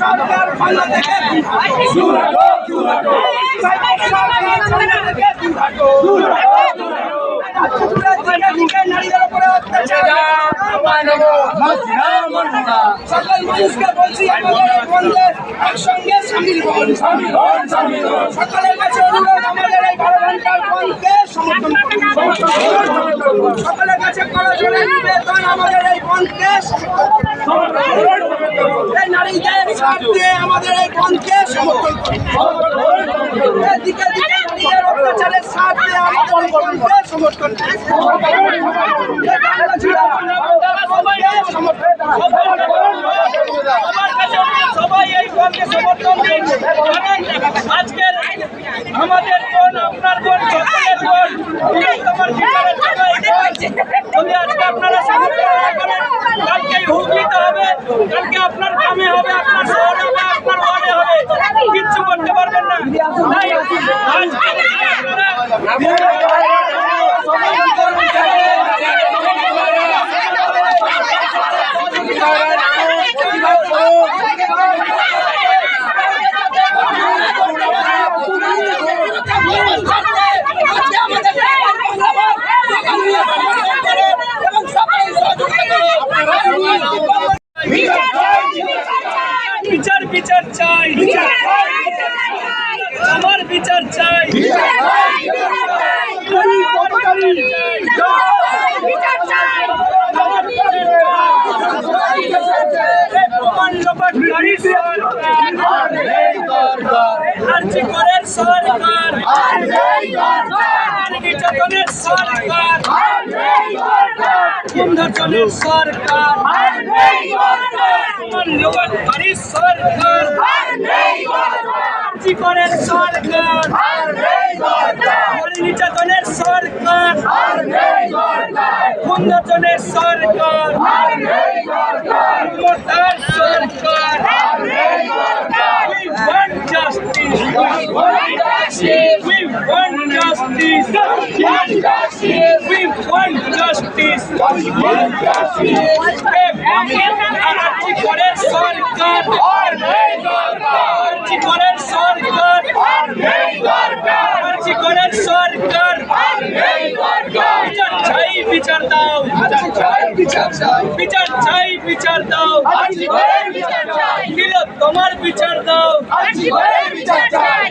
সরকার বাংলা থেকে দূর হটো দূর হটো ভাইপোর সরকার বাংলা থেকে দূর হটো দূর হটো দিকে দিকে নারীদের উপরে অত্যাচার সকল মানুষকে বলছি আমাদের বন্ধে একসঙ্গে সকলের কাছে অনুরোধ আমাদের এই বারো সমর্থন করুন সকলের কাছে আমাদের এই সমর্থন নারীদের স্বার্থে আমাদের এই বন্ধকে সমর্থন করুন এদিকে দিকে নারীদের সমর্থন করুন সবাই এই বলকে সমর্থন দিন আমাদের বোন আপনার বোন সকলের। যদি আজকে আপনারা হবে কালকে আপনার গ্রামে হবে, আপনার শহরে হবে আপনার ওয়ার্ডে কিচ্ছু করতে পারবেন না বিচার চাই। আমার বিচার চাই। আর্জি করেন সরকার। নির্যাতনের সরকার। কুম্ভচনের সরকার। মূল্যবান সরকার। আর্জি করেন সরকার। নারী নির্যাতনের সরকার। কুম্ভচনের সরকার মমতার সরকার। করেন সরকার আর্জি করেন সরকার আর্জি করেন সরকার বিচার চাই বিচার দাও বিচার চাই বিচার দাও দিল তোমার বিচার দাও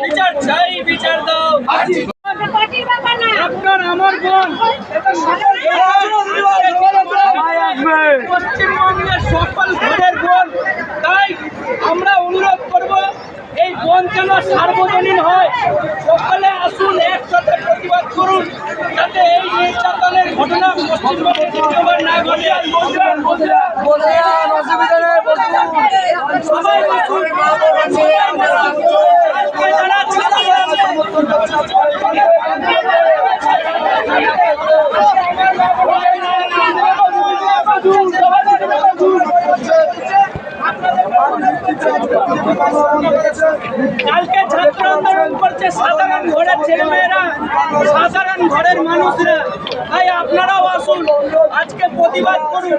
বিচার চাই বিচার দাও আপনার আমার বোন এটা পশ্চিমবঙ্গের সকল ঘরের বোন তাই আমরা অনুরোধ করব এই বোন যেন সার্বজনীন হয়। সকলে আসুন একসাথে প্রতিবাদ করুন যাতে এই নির্যাতনের ঘটনা পশ্চিমবঙ্গে দ্বিতীয়বার না ঘটে সবাই আসুন আজকে যারা ছাত্র কালকে ছাত্র আন্দোলন করছে, সাধারণ ঘরের ছেলেমেয়েরা, সাধারণ ঘরের মানুষরা। তাই আপনারাও আসুন। আজকে প্রতিবাদ করুন।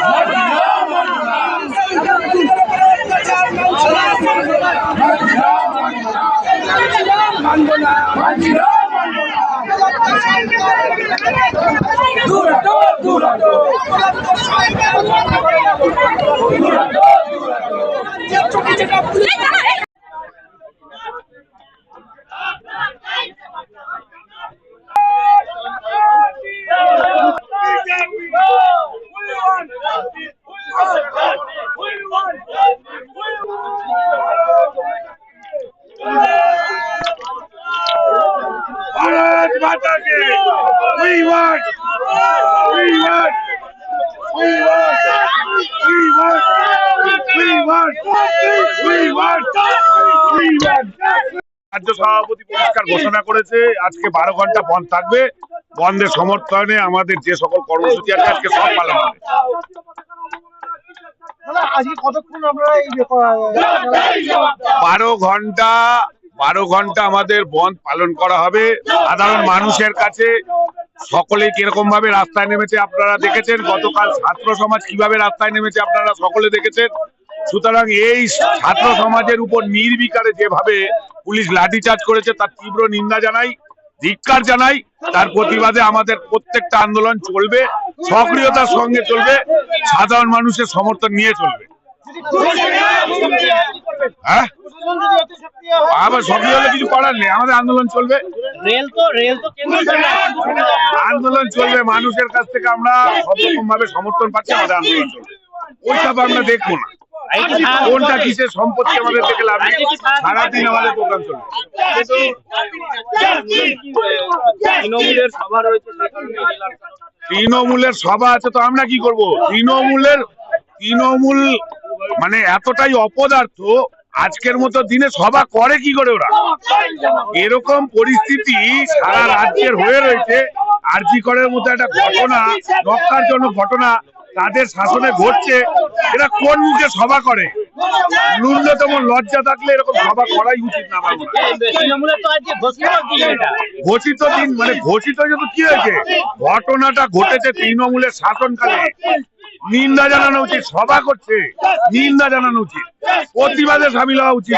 We work. We work. We work. We work. We work. We work. We work. রাজ্য সভাপতি পুরস্কার ঘোষণা করেছে আজকে বারো ঘণ্টা বন্ধ থাকবে বন্ধের সমর্থনে আমাদের যে সকল কর্মসূচি আছে আজকে সব পালন হবে বারো ঘণ্টা বারো ঘণ্টা আমাদের বন্ধ পালন করা হবে। সাধারণ মানুষের কাছে সকলে কীরকম ভাবে রাস্তায় নেমেছে আপনারা দেখেছেন? গতকাল ছাত্র সমাজ কীভাবে রাস্তায় নেমেছে আপনারা সকলে দেখেছেন? সুতরাং এই ছাত্র সমাজের উপর নির্বিকারে যেভাবে পুলিশ লাঠিচার্জ করেছে, তার তীব্র নিন্দা জানাই, ধিক্কার জানাই, তার প্রতিবাদে আমাদের প্রত্যেকটা আন্দোলন চলবে, সক্রিয়তার সঙ্গে চলবে, সাধারণ মানুষের সমর্থন নিয়ে চলবে। হ্যাঁ? আবার সক্রিয় হলে কিছু করার নেই আমাদের আন্দোলন চলবে। রেল তো রেল তো আন্দোলন চলবে মানুষের কাছ থেকে আমরা সব রকম ভাবে সমর্থন পাচ্ছি আমাদের আন্দোলন চলবে। ওইসব আমরা দেখব না। কোনটা কিসের সম্পত্তি আমাদের থেকে লাভ নেই? সারাদিন আমাদের প্রোগ্রাম চলবে। তৃণমূলের সভা রয়েছে তৃণমূলের সভা আছে তো আমরা কি করব? তৃণমূলের তৃণমূল মানে এতটাই অপদার্থ আজকের মতো দিনে সভা করে কি করে ওরা? এরকম পরিস্থিতি সারা রাজ্যের হয়ে রয়েছে। আর আরজি করের মতো একটা ঘটনা, নক্কারজনক ঘটনা তাদের শাসনে ঘটছে। এরা কোন মুখে সভা করে? ন্যূনতম লজ্জা থাকলে এরকম সভা করাই উচিত না ঘোষিত দিন মানে ঘোষিত কি হয়েছে? ঘটনাটা ঘটেছে তৃণমূলের শাসনকালে। নিন্দা জানানো উচিত সভা করছে। নিন্দা জানানো উচিত। প্রতিবাদে সামিল হওয়া উচিত।